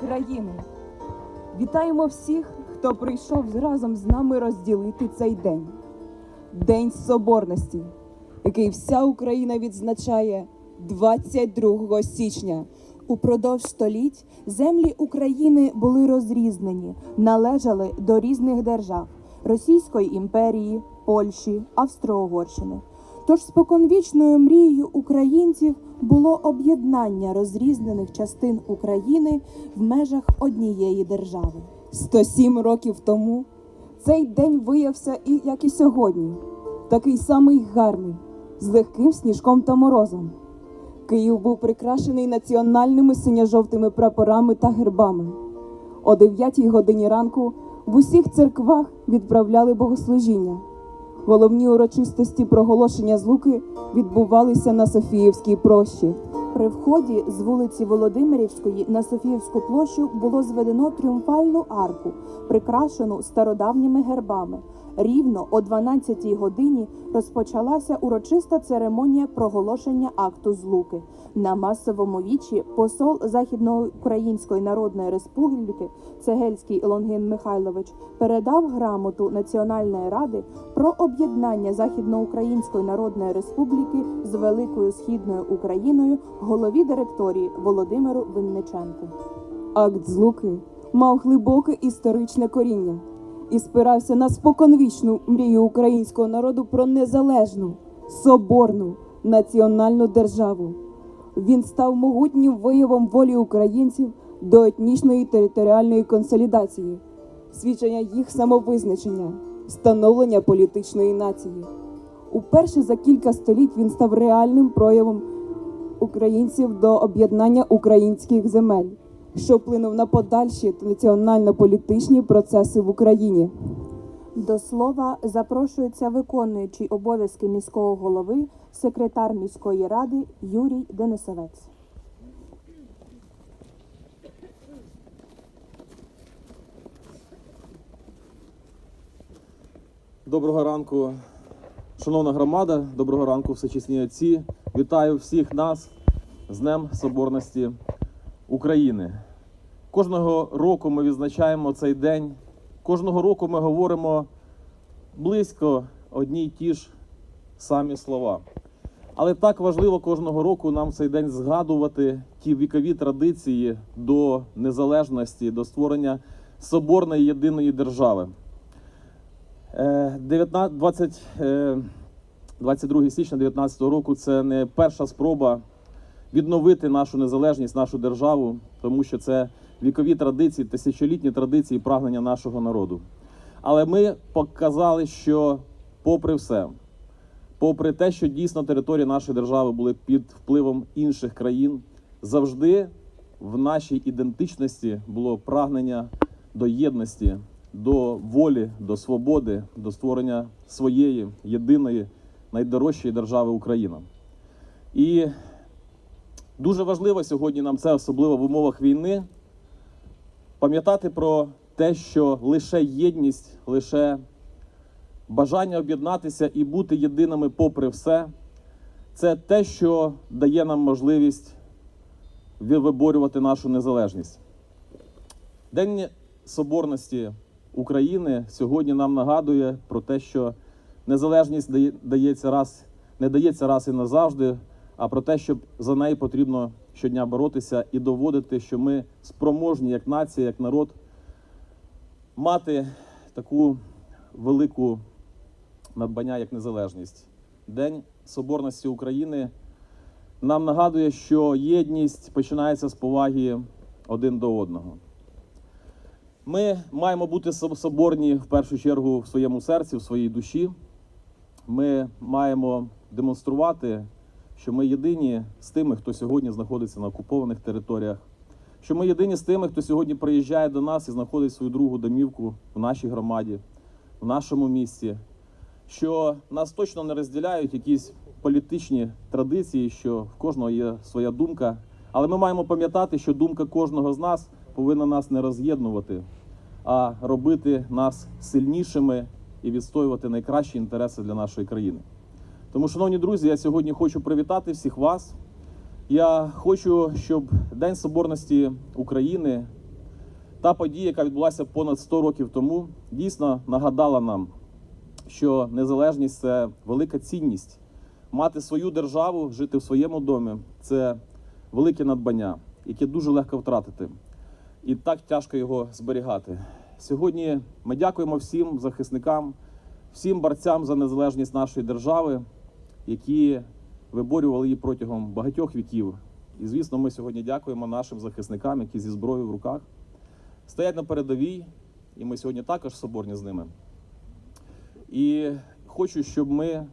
країни. Вітаємо всіх, хто прийшов разом з нами розділити цей день. День Соборності, який вся Україна відзначає 22 січня. Упродовж століть землі України були розрізнені, належали до різних держав Російської імперії, Польщі, Австро-Угорщини. Тож споконвічною мрією українців було об'єднання розрізнених частин України в межах однієї держави. 107 років тому цей день виявився і як і сьогодні, такий самий гарний, з легким сніжком та морозом. Київ був прикрашений національними синьо-жовтими прапорами та гербами. О 9 годині ранку в усіх церквах відправляли богослужіння. Головні урочистості проголошення злуки відбувалися на Софіївській прощі. При вході з вулиці Володимирівської на Софіївську площу було зведено тріумфальну арку, прикрашену стародавніми гербами. Рівно о 12-й годині розпочалася урочиста церемонія проголошення акту злуки. На масовому вічі посол Західноукраїнської Народної Республіки Цегельський Лонгин Михайлович передав грамоту Національної ради про об'єднання Західноукраїнської Народної Республіки з Великою Східною Україною голові директорії Володимиру Винниченку. Акт злуки мав глибоке історичне коріння і спирався на споконвічну мрію українського народу про незалежну, соборну національну державу. Він став могутнім виявом волі українців до етнічної територіальної консолідації, свідчення їх самовизначення, становлення політичної нації. Уперше за кілька століть він став реальним проявом українців до об'єднання українських земель, що вплинув на подальші національно-політичні процеси в Україні. До слова запрошується виконуючий обов'язки міського голови, секретар міської ради Юрій Денисовець. Доброго ранку, шановна громада, доброго ранку, всечесні отці. Вітаю всіх нас з Днем Соборності України. Кожного року ми відзначаємо цей день. Кожного року ми говоримо близько одні й ті ж самі слова. Але так важливо кожного року нам в цей день згадувати ті вікові традиції до незалежності, до створення соборної єдиної держави. Е, 19, 20, е, 22 січня 2019 року це не перша спроба відновити нашу незалежність, нашу державу, тому що це вікові традиції, тисячолітні традиції прагнення нашого народу. Але ми показали, що, попри все, попри те, що дійсно території нашої держави були під впливом інших країн, завжди в нашій ідентичності було прагнення до єдності, до волі, до свободи, до створення своєї єдиної найдорожчої держави Україна. І дуже важливо сьогодні нам це, особливо в умовах війни, пам'ятати про те, що лише єдність, лише бажання об'єднатися і бути єдиними попри все, це те, що дає нам можливість виборювати нашу незалежність. День Соборності України сьогодні нам нагадує про те, що незалежність дається раз, не дається раз і назавжди, а про те, що за неї потрібно щодня боротися і доводити, що ми спроможні як нація, як народ мати таку велику надбання, як незалежність. День Соборності України нам нагадує, що єдність починається з поваги один до одного. Ми маємо бути соборні в першу чергу в своєму серці, в своїй душі. Ми маємо демонструвати, що ми єдині з тими, хто сьогодні знаходиться на окупованих територіях, що ми єдині з тими, хто сьогодні приїжджає до нас і знаходить свою другу домівку в нашій громаді, в нашому місті, що нас точно не розділяють якісь політичні традиції, що в кожного є своя думка. Але ми маємо пам'ятати, що думка кожного з нас повинна нас не роз'єднувати, а робити нас сильнішими і відстоювати найкращі інтереси для нашої країни. Тому, шановні друзі, я сьогодні хочу привітати всіх вас Я хочу, щоб День Соборності України, та подія, яка відбулася понад 100 років тому, дійсно нагадала нам, що незалежність це велика цінність. Мати свою державу, жити в своєму домі це велике надбання, яке дуже легко втратити. І так тяжко його зберігати. Сьогодні ми дякуємо всім захисникам, всім борцям за незалежність нашої держави, які виборювали її протягом багатьох віків. І звісно, ми сьогодні дякуємо нашим захисникам, які зі зброєю в руках стоять на передовій, і ми сьогодні також соборні з ними. І хочу, щоб ми,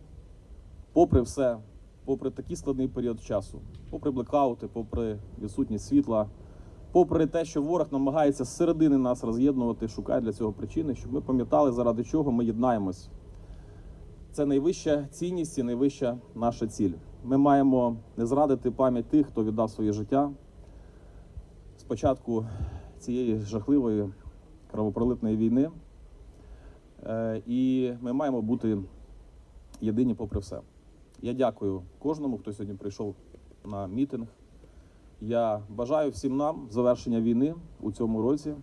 попри все, попри такий складний період часу, попри блекаути, попри відсутність світла, попри те, що ворог намагається з середини нас роз'єднувати, шукає для цього причини, щоб ми пам'ятали, заради чого ми єднаємось. Це найвища цінність і найвища наша ціль. Ми маємо не зрадити пам'ять тих, хто віддав своє життя з початку цієї жахливої кровопролитної війни. Е, І ми маємо бути єдині попри все. Я дякую кожному, хто сьогодні прийшов на мітинг. Я бажаю всім нам завершення війни у цьому році.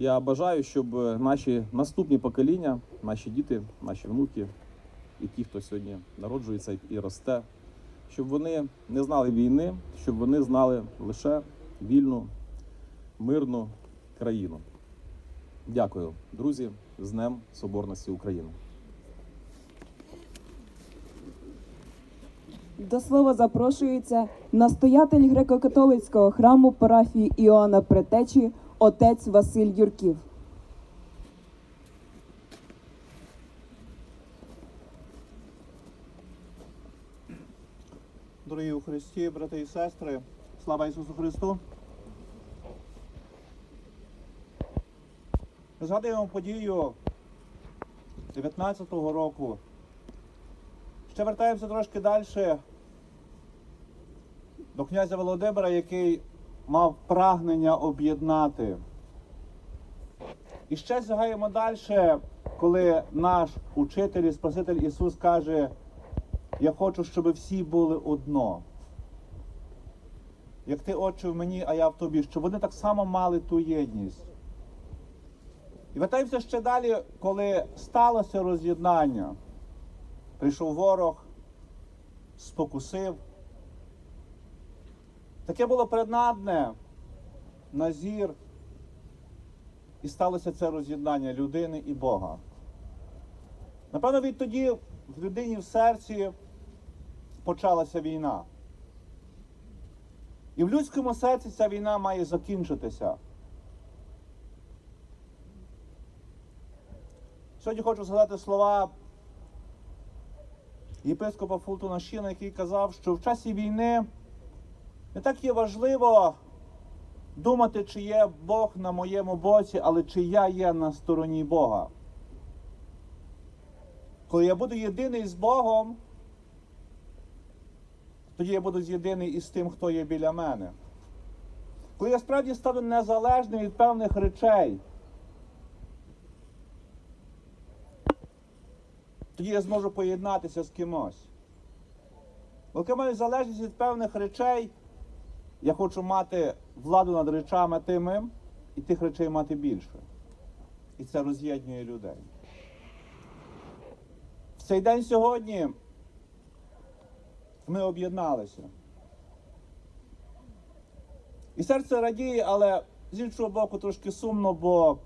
Я бажаю, щоб наші наступні покоління, наші діти, наші внуки і ті, хто сьогодні народжується і росте, щоб вони не знали війни, щоб вони знали лише вільну, мирну країну. Дякую, друзі, з Днем Соборності України. До слова запрошується настоятель греко-католицького храму парафії Іоанна Претечі, отець Василь Юрків. Дорогі у Христі, брати і сестри, слава Ісусу Христу! Ми Згадуємо подію 19-го року. Ще вертаємося трошки далі до князя Володимира, який мав прагнення об'єднати. І ще сягаємо далі, коли наш учитель і Спаситель Ісус каже, я хочу, щоб всі були одно. Як ти, Отче, в мені, а я в тобі, щоб вони так само мали ту єдність. І вертаємося ще далі, коли сталося роз'єднання. Прийшов ворог, спокусив. Таке було преднадне, назір. І сталося це роз'єднання людини і Бога. Напевно, відтоді в людині в серці почалася війна. І в людському серці ця війна має закінчитися. Сьогодні хочу згадати слова єпископа Фултона Щіна, який казав, що в часі війни не так є важливо думати, чи є Бог на моєму боці, але чи я є на стороні Бога. Коли я буду єдиний з Богом, тоді я буду єдиний із тим, хто є біля мене. Коли я справді стану незалежним від певних речей, тоді я зможу поєднатися з кимось. Бо коли маю залежність від певних речей, я хочу мати владу над речами тими і тих речей мати більше. І це роз'єднує людей. В цей день сьогодні ми об'єдналися. І серце радіє, але з іншого боку трошки сумно, бо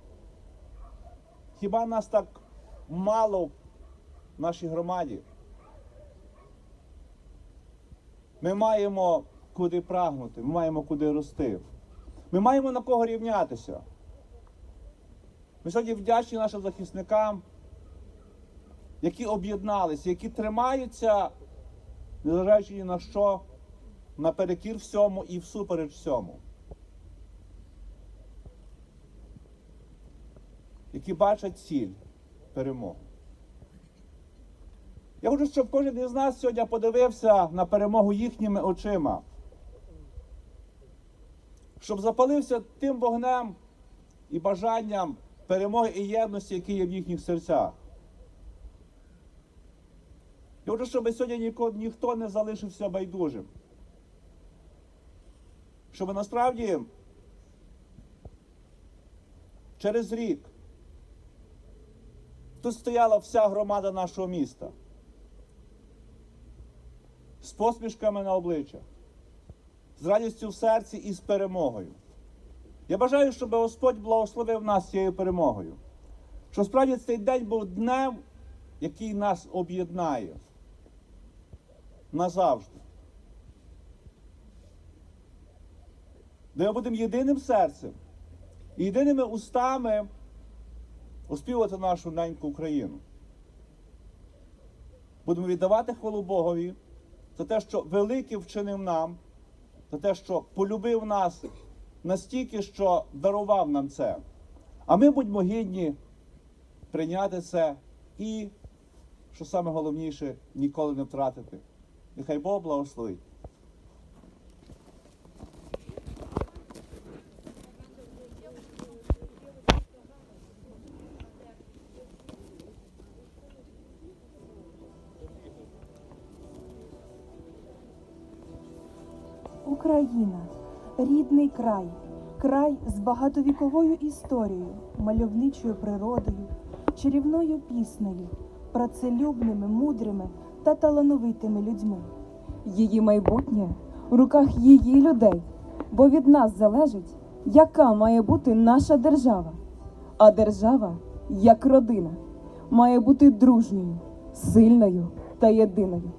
хіба нас так мало в нашій громаді? Ми маємо куди прагнути, ми маємо куди рости. Ми маємо на кого рівнятися. Ми сьогодні вдячні нашим захисникам, які об'єдналися, які тримаються, незважаючи ні на що, наперекір всьому і всупереч всьому. Які бачать ціль перемогу. Я хочу, щоб кожен із нас сьогодні подивився на перемогу їхніми очима. Щоб запалився тим вогнем і бажанням перемоги і єдності, які є в їхніх серцях. Я хочу, щоб сьогодні ніко- ніхто не залишився байдужим. щоб насправді через рік тут стояла вся громада нашого міста з посмішками на обличчях, з радістю в серці і з перемогою. Я бажаю, щоб Господь благословив нас цією перемогою. Що справді цей день був днем, який нас об'єднає назавжди. Де ми будемо єдиним серцем і єдиними устами оспівувати нашу неньку Україну. Будемо віддавати хвалу Богові за те, що великий вчинив нам, за те, що полюбив нас настільки, що дарував нам це. А ми будьмо гідні прийняти це і, що саме головніше, ніколи не втратити. Нехай Бог благословить. Україна, рідний край, край з багатовіковою історією, мальовничою природою, чарівною піснею, працелюбними, мудрими та талановитими людьми. Її майбутнє в руках її людей, бо від нас залежить, яка має бути наша держава. А держава, як родина, має бути дружньою, сильною та єдиною.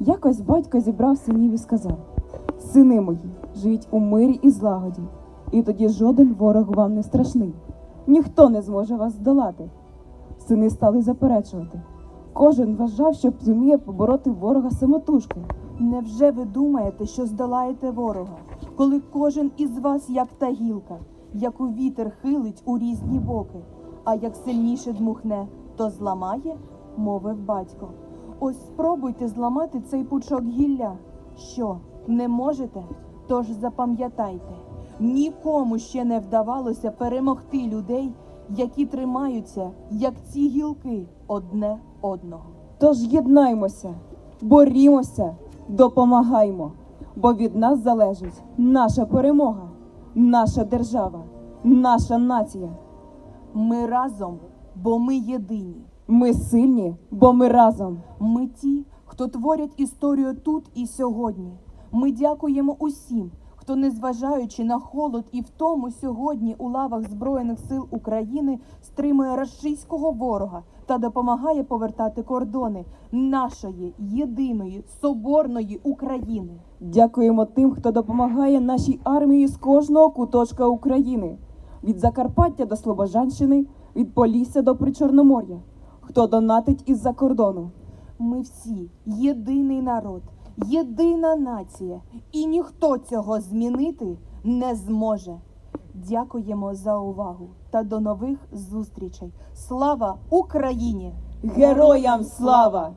Якось батько зібрав синів і сказав: Сини мої, живіть у мирі і злагоді, і тоді жоден ворог вам не страшний, ніхто не зможе вас здолати. Сини стали заперечувати. Кожен вважав, що зуміє побороти ворога самотужки. Невже ви думаєте, що здолаєте ворога, коли кожен із вас як та гілка, яку вітер хилить у різні боки, а як сильніше дмухне, то зламає, мовив батько. Ось спробуйте зламати цей пучок гілля. Що, не можете? Тож запам'ятайте, нікому ще не вдавалося перемогти людей, які тримаються, як ці гілки, одне одного. Тож єднаймося, борімося, допомагаймо, бо від нас залежить наша перемога, наша держава, наша нація. Ми разом, бо ми єдині. Ми сильні, бо ми разом. Ми ті, хто творять історію тут і сьогодні. Ми дякуємо усім, хто, незважаючи на холод і втому сьогодні у лавах Збройних сил України стримує рашистського ворога та допомагає повертати кордони нашої єдиної соборної України. Дякуємо тим, хто допомагає нашій армії з кожного куточка України, від Закарпаття до Слобожанщини, від Полісся до Причорномор'я, хто донатить із-за кордону. Ми всі єдиний народ, єдина нація, і ніхто цього змінити не зможе. Дякуємо за увагу та до нових зустрічей. Слава Україні! Героям слава!